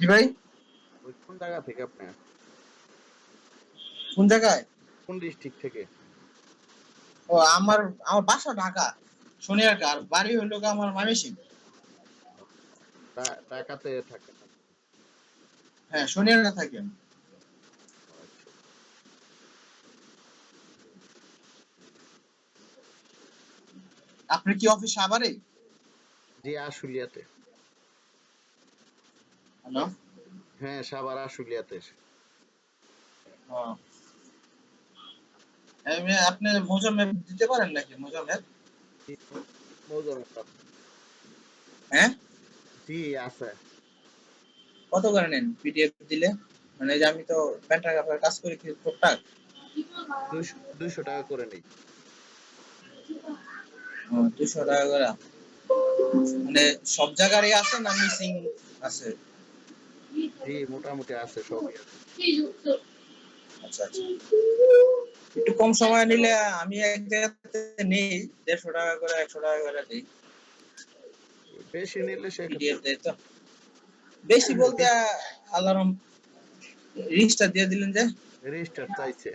জি ভাই? কোন জায়গা থেকে আপনি কোন জায়গায়? কোন ডিস্ট্রিক্ট থেকে? ও আমার আমার বাসা ঢাকা সোনিয়ারকা আর বাড়ি গিয়ে আমার মামিসিং ঢাকাতে থাকেন হ্যাঁ সোনিয়ারকা থাকি আমি। আচ্ছা। কি অফিস আবারই? জি আশুলিয়াতে। হ্যালো? হ্যাঁ সাবার আশুলিয়াতে এমনি আপনি মোজা ম্যাপ দিতে পারেন নাকি মোজা ম্যাপ মৌজার হ্যাঁ? জি আছে। কত করে নেন পিডিএফ দিলে? মানে যে আমি তো প্যান্টাগ্রাফের কাজ করি কি টুকটাক দুইশো দুইশো টাকা করে নেই। দুশো টাকা করে। মানে সব জায়গারই আছে না মিসিং আছে? জি মোটামুটি আছে আছে আচ্ছা আচ্ছা। একটু কম সময় নিলে আমি এক জায়গাতে নেই দেড়শো টাকা করে একশো টাকা করে দিই। বেশি নিলে দেয় তো। বেশি বলতে আলারম রিস্টার দিয়ে দিলেন যে? রেজিস্টার চাইছে।